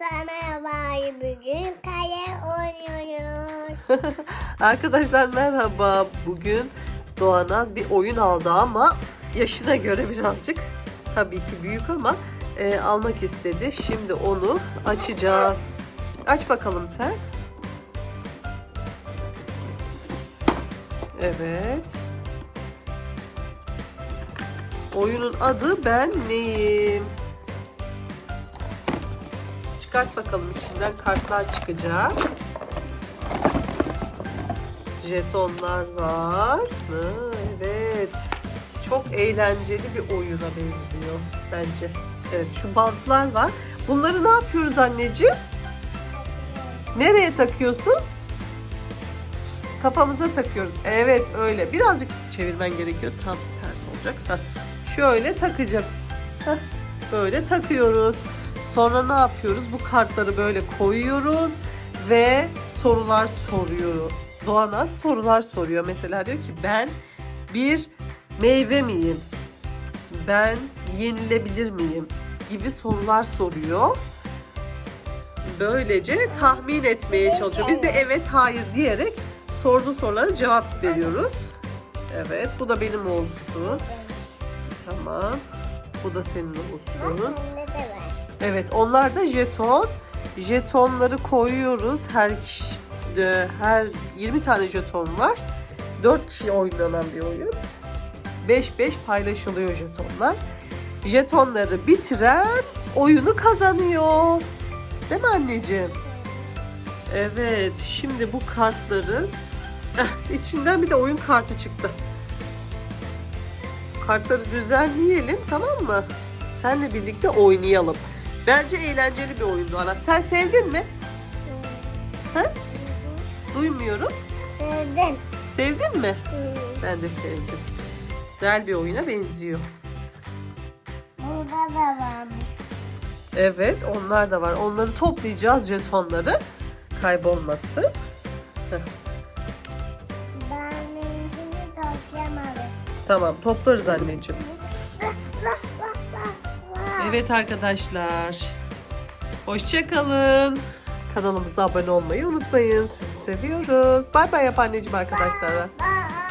Arkadaşlar merhaba. Bugün kale oynuyoruz. Arkadaşlar merhaba. Bugün Doğanaz bir oyun aldı ama yaşına göre birazcık tabii ki büyük ama e, almak istedi. Şimdi onu açacağız. Aç bakalım sen. Evet. Oyunun adı Ben Neyim? Çıkart bakalım içinden kartlar çıkacak. Jetonlar var. Ha, evet. Çok eğlenceli bir oyuna benziyor bence. Evet şu bantlar var. Bunları ne yapıyoruz anneciğim? Nereye takıyorsun? Kafamıza takıyoruz. Evet öyle. Birazcık çevirmen gerekiyor. Tam ters olacak. Heh. Şöyle takacak. Heh. Böyle takıyoruz. Sonra ne yapıyoruz? Bu kartları böyle koyuyoruz ve sorular soruyor. Doğanaz sorular soruyor. Mesela diyor ki ben bir meyve miyim? Ben yenilebilir miyim? Gibi sorular soruyor. Böylece tahmin etmeye çalışıyor. Biz de evet hayır diyerek sorduğu sorulara cevap veriyoruz. Evet bu da benim olsun. Tamam. Bu da senin olsun. Bende de var. Evet onlar da jeton. Jetonları koyuyoruz. Her kişi, e, her 20 tane jeton var. 4 kişi oynanan bir oyun. 5-5 paylaşılıyor jetonlar. Jetonları bitiren oyunu kazanıyor. Değil mi anneciğim? Evet, şimdi bu kartları Eh, içinden bir de oyun kartı çıktı. Kartları düzenleyelim tamam mı? Senle birlikte oynayalım. Bence eğlenceli bir oyundu Ana. Sen sevdin mi? Ha? Duymuyorum. Sevdim. Sevdin mi? Ben de sevdim. Güzel bir oyuna benziyor. Burada da varmış. Evet onlar da var. Onları toplayacağız jetonları. Kaybolmasın. Ben benimkini toplayamadım. Tamam toplarız anneciğim. Evet arkadaşlar. Hoşçakalın. Kanalımıza abone olmayı unutmayın. Sizi seviyoruz. Bay bay yap anneciğim arkadaşlara. Vah.